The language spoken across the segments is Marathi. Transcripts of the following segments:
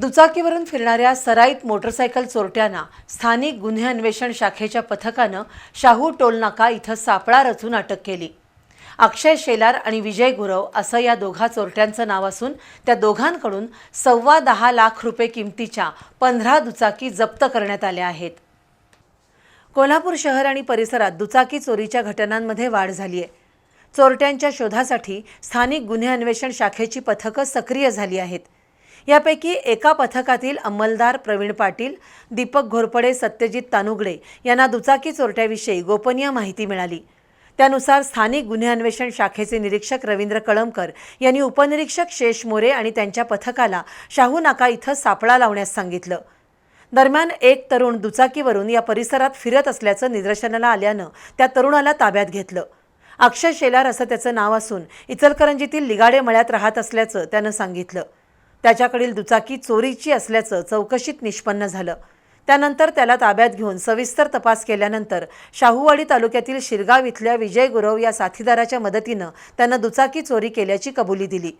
दुचाकीवरून फिरणाऱ्या सराईत मोटरसायकल चोरट्यांना स्थानिक गुन्हे अन्वेषण शाखेच्या पथकानं शाहू टोलनाका इथं सापळा रचून अटक केली. अक्षय शेलार आणि विजय गुरव असं या दोघा चोरट्यांचं नाव असून त्या दोघांकडून सव्वा दहा लाख रुपये किमतीच्या पंधरा दुचाकी जप्त करण्यात आल्या आहेत. कोल्हापूर शहर आणि परिसरात दुचाकी चोरीच्या घटनांमध्ये वाढ झाली आहे. चोरट्यांच्या शोधासाठी स्थानिक गुन्हे अन्वेषण शाखेची पथकं सक्रिय झाली आहेत. यापैकी एका पथकातील अंमलदार प्रवीण पाटील दीपक घोरपडे सत्यजित तानुगडे यांना दुचाकी चोरट्याविषयी गोपनीय माहिती मिळाली. त्यानुसार स्थानिक गुन्हे अन्वेषण शाखेचे निरीक्षक रवींद्र कळमकर यांनी उपनिरीक्षक शेष मोरे आणि त्यांच्या पथकाला शाहू नाका इथं सापळा लावण्यास सांगितलं. दरम्यान एक तरुण दुचाकीवरून या परिसरात फिरत असल्याचं निदर्शनाला आल्यानं त्या तरुणाला ताब्यात घेतलं. अक्षय शेलार असं त्याचं नाव असून इचलकरंजीतील लिगाडे मळ्यात राहत असल्याचं त्यानं सांगितलं. त्याच्याकडील दुचाकी चोरीची असल्याचं चौकशीत निष्पन्न झालं. त्यानंतर त्याला ताब्यात घेऊन सविस्तर तपास केल्यानंतर शाहूवाडी तालुक्यातील शिरगाव इथल्या विजय गुरव या साथीदाराच्या मदतीनं त्यानं दुचाकी चोरी केल्याची कबुली दिली.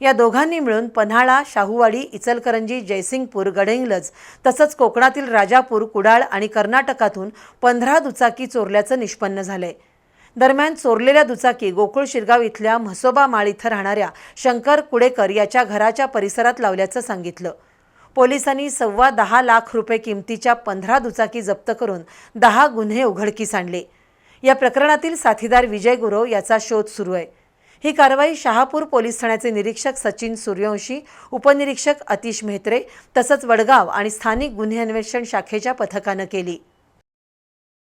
या दोघांनी मिळून पन्हाळा शाहूवाडी इचलकरंजी जयसिंगपूर गडहिंग्लज तसंच कोकणातील राजापूर कुडाळ आणि कर्नाटकातून पंधरा दुचाकी चोरल्याचं निष्पन्न झालंय. दरम्यान चोरलेल्या दुचाकी गोकुळ शिरगाव इथल्या म्हसोबा माळ इथं राहणाऱ्या शंकर कुडेकर याच्या घराच्या परिसरात लावल्याचं सांगितलं. पोलिसांनी सव्वा दहा लाख रुपये किमतीच्या पंधरा दुचाकी जप्त करून दहा गुन्हे उघडकीस आणले. या प्रकरणातील साथीदार विजय गुरव याचा शोध सुरू आहे. ही कारवाई शहापूर पोलीस ठाण्याचे निरीक्षक सचिन सूर्यवंशी उपनिरीक्षक अतिश मेहत्रे तसंच वडगाव आणि स्थानिक गुन्हे अन्वेषण शाखेच्या पथकानं केली.